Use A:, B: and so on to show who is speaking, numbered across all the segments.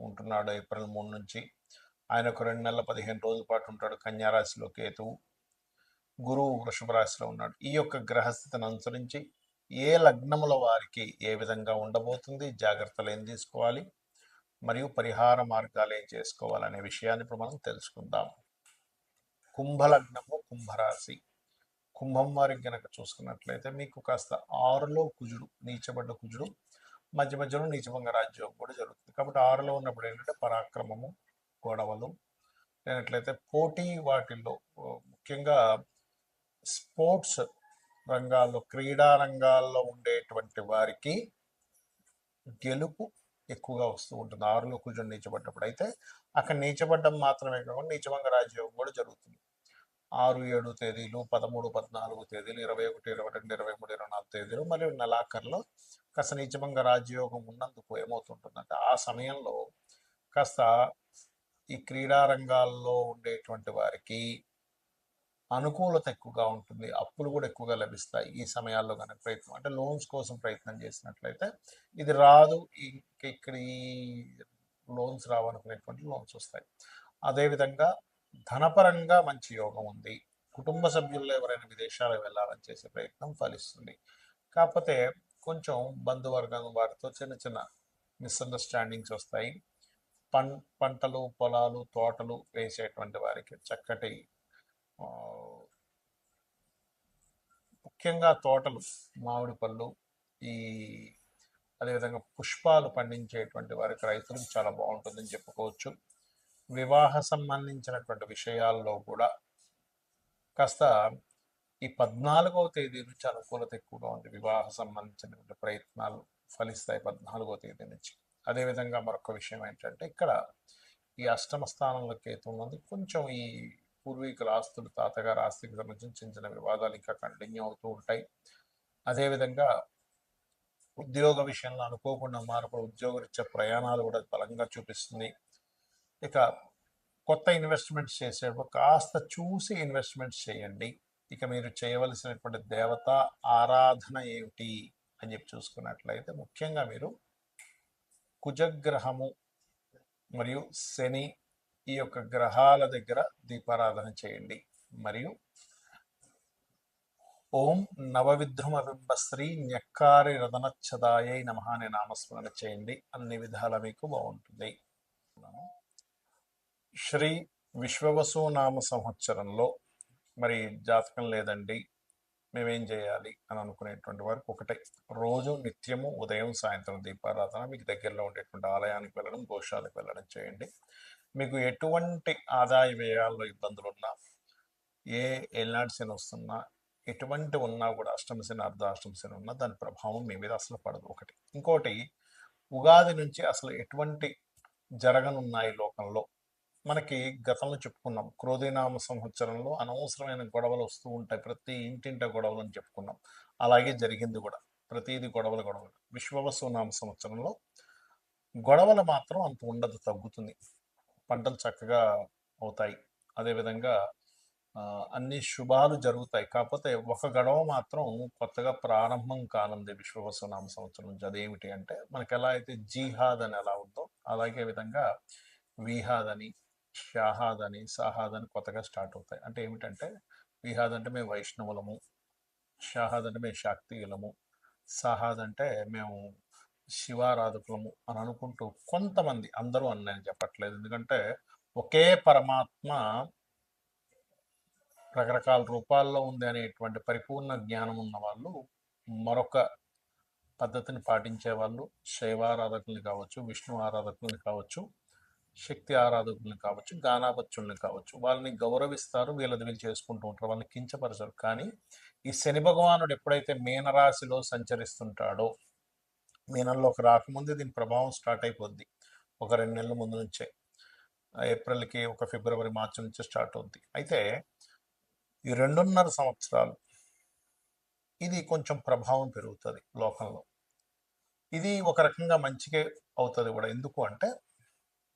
A: ఉంటున్నాడు ఏప్రిల్ మూడు నుంచి. ఆయన ఒక రెండు నెలల పదిహేను రోజుల పాటు ఉంటాడు కన్యారాశిలో కేతువు. గురువు వృషభ రాశిలో ఉన్నాడు. ఈ యొక్క గ్రహస్థితిని అనుసరించి ఏ లగ్నముల వారికి ఏ విధంగా ఉండబోతుంది జాగ్రత్తలు ఏం తీసుకోవాలి మరియు పరిహార మార్గాలు ఏం చేసుకోవాలనే విషయాన్ని ఇప్పుడు మనం తెలుసుకుందాం. కుంభలగ్నము కుంభరాశి. కుంభం వారికి గనక చూసుకున్నట్లయితే మీకు కాస్త ఆరులో కుజుడు నీచబడ్డ కుజుడు మధ్య మధ్యలో నీచభంగ రాజ్యం కూడా జరుగుతుంది. కాబట్టి ఆరులో ఉన్నప్పుడు ఏంటంటే పరాక్రమము గొడవలు. లేనట్లయితే పోటీ వాటిల్లో ముఖ్యంగా స్పోర్ట్స్ రంగాల్లో క్రీడా రంగాల్లో ఉండేటువంటి వారికి గెలుపు ఎక్కువగా వస్తూ ఉంటుంది. ఆరులో కూర్చొని నీచబడ్డప్పుడు. అయితే అక్కడ నీచబడ్డం మాత్రమే కాకుండా నీచభంగ రాజ్యోగం కూడా జరుగుతుంది. ఆరు ఏడు తేదీలు పదమూడు పద్నాలుగు తేదీలు ఇరవై ఒకటి ఇరవై రెండు ఇరవై మూడు ఇరవై నాలుగు తేదీలు మరియు నెలాఖరులో కాస్త నిజమంగా రాజ్యయోగం ఉన్నందుకు ఏమవుతుంటుందంటే ఆ సమయంలో కాస్త ఈ క్రీడా రంగాల్లో ఉండేటువంటి వారికి అనుకూలత ఎక్కువగా ఉంటుంది అప్పులు కూడా ఎక్కువగా లభిస్తాయి ఈ సమయాల్లో కనుక ప్రయత్నం అంటే లోన్స్ కోసం ప్రయత్నం చేసినట్లయితే ఇది రాదు ఇంక ఇక్కడ ఈ లోన్స్ రావనుకునేటువంటి లోన్స్ వస్తాయి. అదేవిధంగా ధనపరంగా మంచి యోగం ఉంది. కుటుంబ సభ్యుల్లో ఎవరైనా విదేశాలకు వెళ్ళాలని చేసే ప్రయత్నం ఫలిస్తుంది. కాకపోతే కొంచెం బంధువర్గం వారితో చిన్న చిన్న మిస్అండర్స్టాండింగ్స్ వస్తాయి. పం పంటలు పొలాలు తోటలు వేసేటువంటి వారికి చక్కటి ముఖ్యంగా తోటలు మామిడి పళ్ళు ఈ అదేవిధంగా పుష్పాలు పండించేటువంటి వారికి రైతులకు చాలా బాగుంటుందని చెప్పుకోవచ్చు. వివాహ సంబంధించినటువంటి విషయాల్లో కూడా కాస్త ఈ పద్నాలుగవ తేదీ నుంచి అనుకూలత ఎక్కువగా ఉంది. వివాహ సంబంధించినటువంటి ప్రయత్నాలు ఫలిస్తాయి పద్నాలుగవ తేదీ నుంచి. అదేవిధంగా మరొక విషయం ఏంటంటే ఇక్కడ ఈ అష్టమ స్థానంలో కేతున్నది కొంచెం ఈ పూర్వీకుల ఆస్తులు తాతగారు ఆస్తికి సంబంధించిన చిన్న చిన్న వివాదాలు ఇంకా కంటిన్యూ అవుతూ ఉంటాయి. అదేవిధంగా ఉద్యోగ విషయంలో అనుకోకుండా మార్పు ఉద్యోగరీత్యా ప్రయాణాలు కూడా బలంగా చూపిస్తుంది. ఇక కొత్త ఇన్వెస్ట్మెంట్స్ చేసేటప్పుడు కాస్త చూసి ఇన్వెస్ట్మెంట్స్ చేయండి. ఇక మీరు చేయవలసినటువంటి దేవత ఆరాధన ఏమిటి అని చెప్పి చూసుకున్నట్లయితే ముఖ్యంగా మీరు కుజగ్రహము మరియు శని ఈ యొక్క గ్రహాల దగ్గర దీపారాధన చేయండి. మరియు ఓం నవవిధ్రుమ బింబశ్రీ న్యక్కారి రదనచ్చదాయై నమః అనే నామస్మరణ చేయండి. అన్ని విధాల మీకు బాగుంటుంది. శ్రీ విశ్వవసు నామ సంవత్సరంలో మరి జాతకం లేదండి. మేమేం చేయాలి అని అనుకునేటువంటి వారికి ఒకటే. రోజు నిత్యము ఉదయం సాయంత్రం దీపారాధన మీకు దగ్గరలో ఉండేటువంటి ఆలయానికి వెళ్ళడం గోశాలకు వెళ్ళడం చేయండి. మీకు ఎటువంటి ఆదాయ వ్యయాల్లో ఇబ్బందులు ఉన్నా ఏ ఎల్నాటి శని వస్తున్నా ఎటువంటి ఉన్నా కూడా అష్టమ శని అర్ధాష్టమ శని ఉన్నా దాని ప్రభావం మీ మీద అసలు పడదు. ఒకటి. ఇంకోటి ఉగాది నుంచి అసలు ఎటువంటి జరగనున్నాయి లోకంలో మనకి గతంలో చెప్పుకున్నాం. క్రోధీనామ సంవత్సరంలో అనవసరమైన గొడవలు వస్తూ ఉంటాయి. ప్రతి ఇంటింట గొడవలు అని చెప్పుకున్నాం. అలాగే జరిగింది కూడా. ప్రతిది గొడవలు గొడవలు. విశ్వవసునామ సంవత్సరంలో గొడవలు మాత్రం అంత ఉండదు తగ్గుతుంది. పంటలు చక్కగా అవుతాయి. అదేవిధంగా అన్ని శుభాలు జరుగుతాయి. కాకపోతే ఒక గడవ మాత్రం కొత్తగా ప్రారంభం కానుంది విశ్వవసునామ సంవత్సరం నుంచి. అదేమిటి అంటే మనకి ఎలా అయితే జీహాద్ అని ఎలా ఉందో అలాగే విధంగా విహాద్ అని షాహాద్ అని సాహాద్ అని కొత్తగా స్టార్ట్ అవుతాయి. అంటే ఏమిటంటే విహాద్ అంటే మేము వైష్ణవులము షాహాద్ అంటే మేము శాక్తియులము సాహాద్ అంటే మేము శివారాధకులము అని అనుకుంటూ కొంతమంది అందరూ అని నేను చెప్పట్లేదు. ఎందుకంటే ఒకే పరమాత్మ రకరకాల రూపాల్లో ఉంది అనేటువంటి పరిపూర్ణ జ్ఞానం ఉన్న వాళ్ళు మరొక పద్ధతిని పాటించే వాళ్ళు శైవారాధకుల్ని కావచ్చు విష్ణు ఆరాధకుల్ని కావచ్చు శక్తి ఆరాధకుల్ని కావచ్చు గానాపత్యుల్ని కావచ్చు వాళ్ళని గౌరవిస్తారు వీళ్ళది వీళ్ళు చేసుకుంటూ ఉంటారు వాళ్ళని కించపరచరు. కానీ ఈ శని భగవానుడు ఎప్పుడైతే మీనరాశిలో సంచరిస్తుంటాడో మీనంలోకి రాకముందే దీని ప్రభావం స్టార్ట్ అయిపోద్ది. ఒక రెండు నెలల ముందు నుంచే. ఏప్రిల్కి ఒక ఫిబ్రవరి మార్చి నుంచి స్టార్ట్ అవుద్ది. అయితే ఈ రెండున్నర సంవత్సరాలు ఇది కొంచెం ప్రభావం పెరుగుతుంది లోకంలో. ఇది ఒక రకంగా మంచిగా అవుతుంది కూడా. ఎందుకు అంటే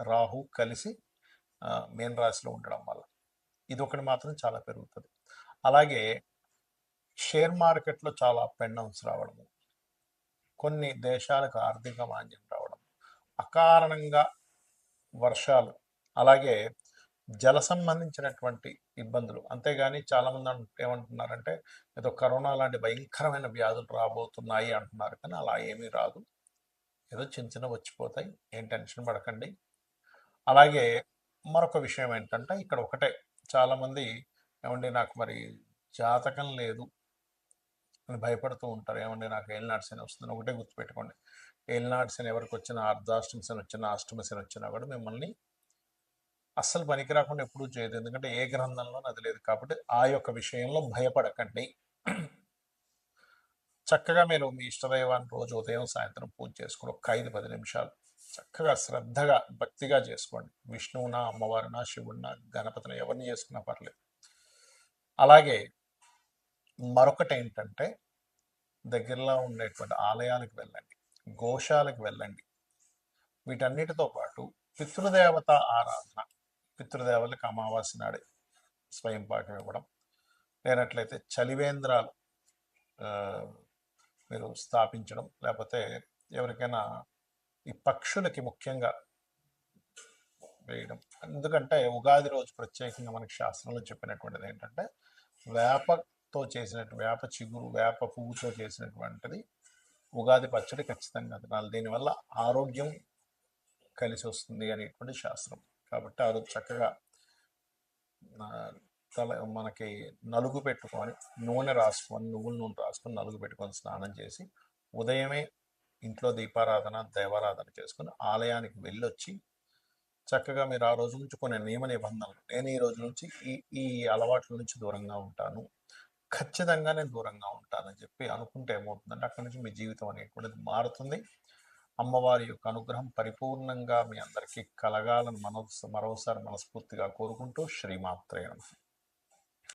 A: రాహు కలిసి ఆ, మీన రాశిలో ఉండడం వల్ల. ఇది ఒకటి మాత్రం చాలా పెరుగుతుంది. అలాగే షేర్ మార్కెట్లో చాలా అప్ అండ్ డౌన్స్ రావడము కొన్ని దేశాలకు ఆర్థిక మాంద్యం రావడం అకారణంగా వర్షాలు అలాగే జల సంబంధించినటువంటి ఇబ్బందులు. అంతేగాని చాలామంది ఏమంటున్నారంటే ఏదో కరోనా లాంటి భయంకరమైన వ్యాధులు రాబోతున్నాయి అంటున్నారు కానీ అలా ఏమీ రాదు. ఏదో చిన్న చిన్న వచ్చిపోతాయి ఏం టెన్షన్ పడకండి. అలాగే మరొక విషయం ఏంటంటే ఇక్కడ ఒకటే. చాలామంది ఏమండి నాకు మరి జాతకం లేదు అని భయపడుతూ ఉంటారు. ఏమండి నాకు ఏలినాడు శని వస్తుంది ఒకటే గుర్తుపెట్టుకోండి. ఏలినాడు శని ఎవరికి వచ్చినా అర్ధాష్టమి శని వచ్చినా అష్టమి శని వచ్చినా కూడా మిమ్మల్ని అస్సలు పనికి రాకుండా ఎప్పుడూ చేయదు. ఎందుకంటే ఏ గ్రంథంలో అది లేదు. కాబట్టి ఆ యొక్క విషయంలో భయపడకండి. చక్కగా మీరు మీ ఇష్టదైవాన్ని రోజు ఉదయం సాయంత్రం పూజ చేసుకోండి ఒక ఐదు పది నిమిషాలు చక్కగా శ్రద్ధగా భక్తిగా చేసుకోండి. విష్ణువునా అమ్మవారినా శివుడిన గణపతిని ఎవరిని చేసుకున్నా పర్లేదు. అలాగే మరొకటి ఏంటంటే దగ్గరలో ఉండేటువంటి ఆలయాలకు వెళ్ళండి. గోశాలకు వెళ్ళండి. వీటన్నిటితో పాటు పితృదేవత ఆరాధన. పితృదేవతలకు అమావాస్య నాడే స్వయం పాకం ఇవ్వడం. లేనట్లయితే చలివేంద్రాలు మీరు స్థాపించడం. లేకపోతే ఎవరికైనా ఈ పక్షులకి ముఖ్యంగా వేయడం. ఎందుకంటే ఉగాది రోజు ప్రత్యేకంగా మనకి శాస్త్రంలో చెప్పినటువంటిది ఏంటంటే వేపతో చేసినట్టు వేప చిగురు వేప పువ్వుతో చేసినటువంటిది ఉగాది పచ్చడి ఖచ్చితంగా తినాలి. దీనివల్ల ఆరోగ్యం కలిసి వస్తుంది అనేటువంటి శాస్త్రం. కాబట్టి ఆ రోజు చక్కగా తల మనకి నలుగు పెట్టుకొని నూనె రాసుకొని నువ్వుల నూనె రాసుకొని నలుగు పెట్టుకొని స్నానం చేసి ఉదయమే ఇంట్లో దీపారాధన దైవారాధన చేసుకుని ఆలయానికి వెళ్ళొచ్చి చక్కగా మీరు ఆ రోజు నుంచి కొన్ని నియమ నిబంధనలు. నేను ఈ రోజు నుంచి ఈ ఈ అలవాట్ల నుంచి దూరంగా ఉంటాను. ఖచ్చితంగా నేను దూరంగా ఉంటానని చెప్పి అనుకుంటే ఏమవుతుందంటే అక్కడి నుంచి మీ జీవితం అనేటువంటిది మారుతుంది. అమ్మవారి యొక్క అనుగ్రహం పరిపూర్ణంగా మీ అందరికీ కలగాలని మనో మరోసారి మనస్ఫూర్తిగా కోరుకుంటూ శ్రీమాత్రేయ నమః.